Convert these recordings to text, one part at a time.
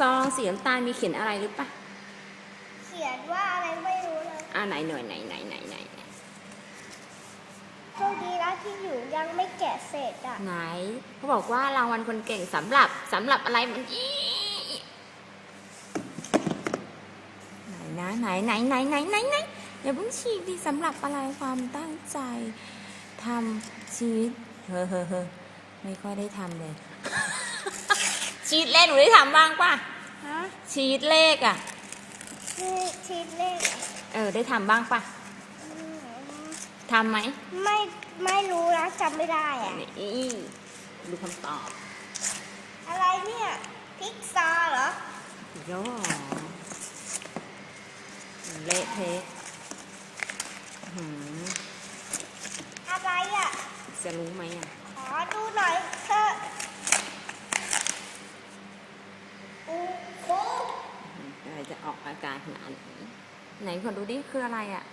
ซองสีน้ำตาลมีเขียนอะไรหรือปะเขียนว่าอะไรไม่รู้เลยอ่าไหนหน่อยไหนไหนไหนไหนไหนโชคดีนะที่อยู่ยังไม่แกะเสร็จอะไหนเขาบอกว่ารางวัลคนเก่งสำหรับสำหรับอะไรมันอีไหนนะไหนไหนไหนไหนไหนไหนอย่าเพิ่งฉีกดิสำหรับอะไรความตั้งใจทำชีวิตเฮ้อเฮ้อเฮ้อไม่ค่อยได้ทำเลย ชีตเลขหนูได้ทำบ้างป่ะฮะชีตเลขอะ ชื่อชีสเลขอะเออ ได้ทำบ้างป่ะอืมทำไหมไม่ไม่รู้นะจำไม่ได้อะนี่ดูคำตอบอะไรเนี่ยพิกซาเหรอ ย่อเละเทะหืมอะไรอะ จะรู้ไหมอะ ขอดูหน่อยเถอะโอ้โห อะไร จะออกอาการขนาดไหนไหนขอดูดิคืออะไรอะ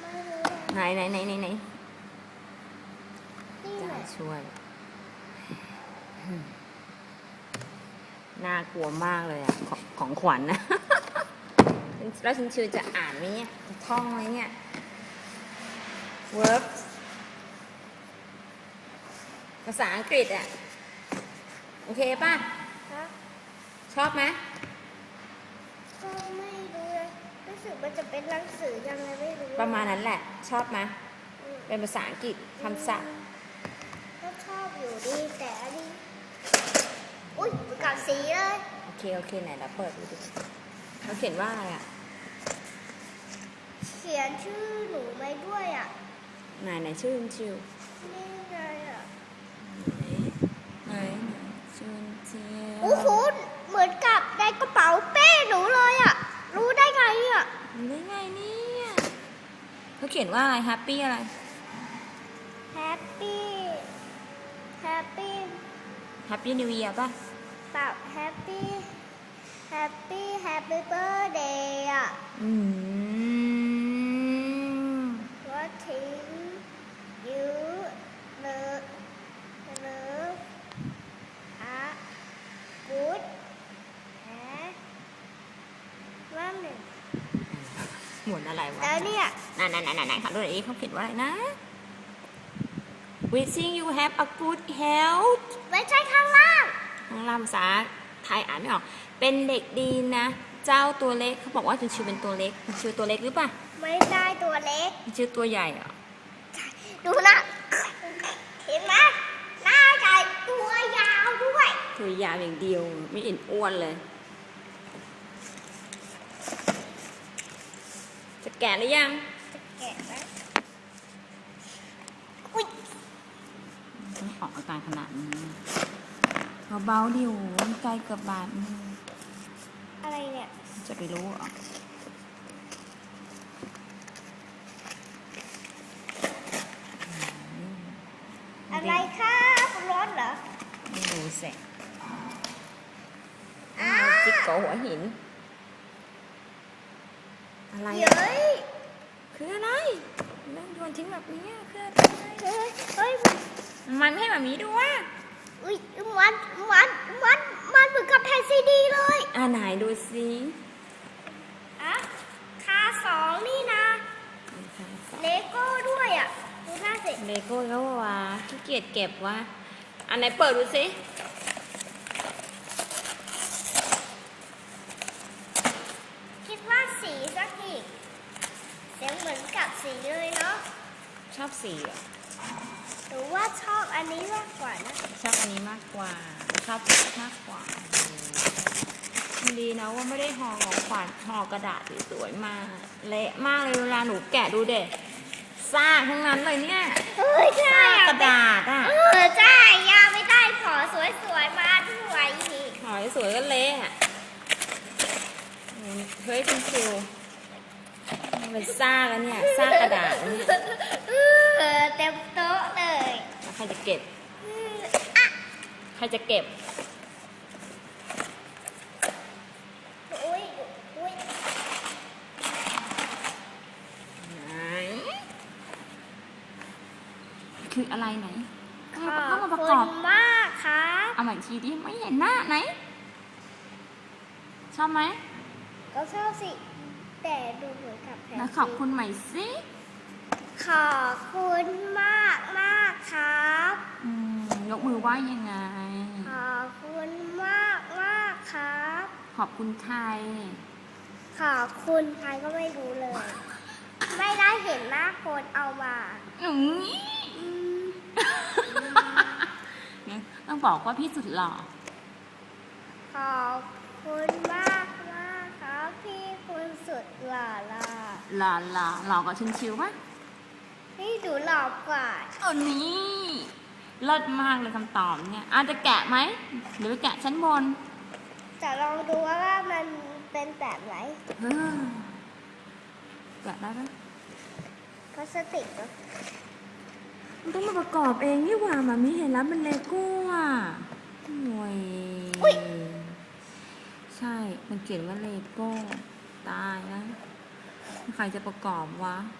ไม่รู้อะไหนไหนไหนไหนไหนนี่จะแหละช่วยอืมน่ากลัวมากเลยอะของของขวัญนะแล้วชินชื่อจะอ่านไหมเนี่ยจะท่องไหมเนี่ย verbs ภาษาอังกฤษอะ โอเคป่ะฮะชอบไหม ก็ไม่รู้เลยรู้สึกมันจะเป็นหนังสือยังไงไม่รู้ประมาณนั้นแหละ ชอบไหมอืมเป็นภาษาอังกฤษคำศัพท์ก็ชอบอยู่ดีแต่อันนี้อุ้ยประกาศสีเลยโอเคโอเคไหนเราเปิดดูดิเขาเขียนว่าอะไรอะเขียนชื่อหนูไว้ด้วยอะไหนไหนชื่อคุณชิวนี่ไงอะไหนไหนชื่อชิว โอ้โหเหมือนกับในกระเป๋าเป้หนูเลยอะ รู้ได้ไงอะ ได้ไงเนี่ย เขาเขียนว่าอะไรแฮปปี้อะไรแฮปปี้แฮปปี้แฮปปี้นิว e ย r ป่ะเปล่าแฮปปี้แฮปปี้แฮปปี้เบิร์ดเดย์อะอืม ว่าทิ้งยูเลิฟเลิฟอะกูดแฮว่าหนึ่ง ห มุนอะไรวะแล้วเนี่ยนั่นนั่นนั่นนั่นค่ะดูหน่อยดิเขาเขียนว่าอะไรนะ wishing you have a good health ไม่ใช่ข้างล่างข้างล่างภาษาไทยอ่านไม่ออก เป็นเด็กดีนะ เจ้าตัวเล็กเขาบอกว่าจุนชิวเป็นตัวเล็กจุนชิวตัวเล็กหรือเปล่าไม่ได้ตัวเล็กจุนชิวตัวใหญ่เหรอดูนะเห็นไหมหน้าใหญ่ตัวยาวด้วย ตัวยาวอย่างเดียวไม่เห็นอ้วนเลย จะ แกะหรือยังจะแกะไหมอุ้ยต้องออกอาการขนาดนี้เบาๆดิวมันไกลเกับบาดมืออะไรเนี่ย จะไปรู้เหรออะไรครับรถเหรอ ไม่รู้สิอ้าจิ๊กโกหัวหิน อะไรเย้ยคืออะไรเรื่องโยนทิ้งแบบนี้อะคืออะไรเฮ้ยเฮ้ยมันไม่ให้แบบนี้ดูว่าอุ้ยมันมันมันมันเหมือนกับแผ่นซีดีเลยอ่าไหนดูสิอะคาสองนี่นะเลโก้ด้วยอะดูหน้าสิเลโก้แล้ววะขี้เกียจเก็บวะอันไหนเปิดดูสิ คิดว่าสีสักอีกเสียงเหมือนกับสีเลยเนาะ ช อบสีเหรอหรือว่าชอบอันนี้มากกว่านะชอบอันนี้มากกว่าชอบมากกว่าดีนะว่าไม่ได้ห่อของขวัญห่อกระดาษสวยๆมากเละมากเลยเวลาหนูแกะดูเด็ซากทั้งนั้นเลยเนี่ยเฮ้ยใช่ซากอะกระดาษอะเออใช่ยาไม่ได้ขอสวยๆมาด้วยอีกห่อสวยๆก็เละอะเฮ้ยคุณครูมันเป็นซากแล้วเนี่ยซากกระดาษแล้วเนี่ยเออเต็ มโต๊ะเลยแล้วใครจะเก็บ อืมอะใครจะเก็บ อุ้ยอุ้ยไหน คืออะไรไหนขเอาอบมาประคุกอบ ณมากครับเอาใหม่อีกทีดิไม่เห็นหน้าไหน ชอบไหมก็ชอบสิ แต่ดูเหมือนกับแผนแล้วขอบคุณใหม่สิ ขอบคุณมากมากครับ อืมยกมือไหว้ยังไง ขอบคุณมากมากครับ ขอบคุณใคร ขอบคุณใครก็ไม่รู้เลย ไม่ได้เห็นหน้าคนเอามาอืมอืมต้องบอกว่าพี่สุดหล่อ ขอบคุณมากมากครับ พี่คุณสุดหล่อล่ะ หล่อหล่อหล่อกว่าชินชิวปะ พี่ดูหล่อกว่าอันนี้เลิศมากเลยคำตอบเนี่ยอาจจะแกะไหมหรือไปแกะชั้นบนจะลองดูว่ามันเป็นแบบไหนเออแกะได้ปะพลาสติกเหรอมันต้องมาประกอบเองนี่หว่ามามีเห็นแล้วมันเลโก้อะหน่วยอุ๊ยใช่ มันเขียนว่าเลโก้ ตายนะ ใครจะประกอบวะพ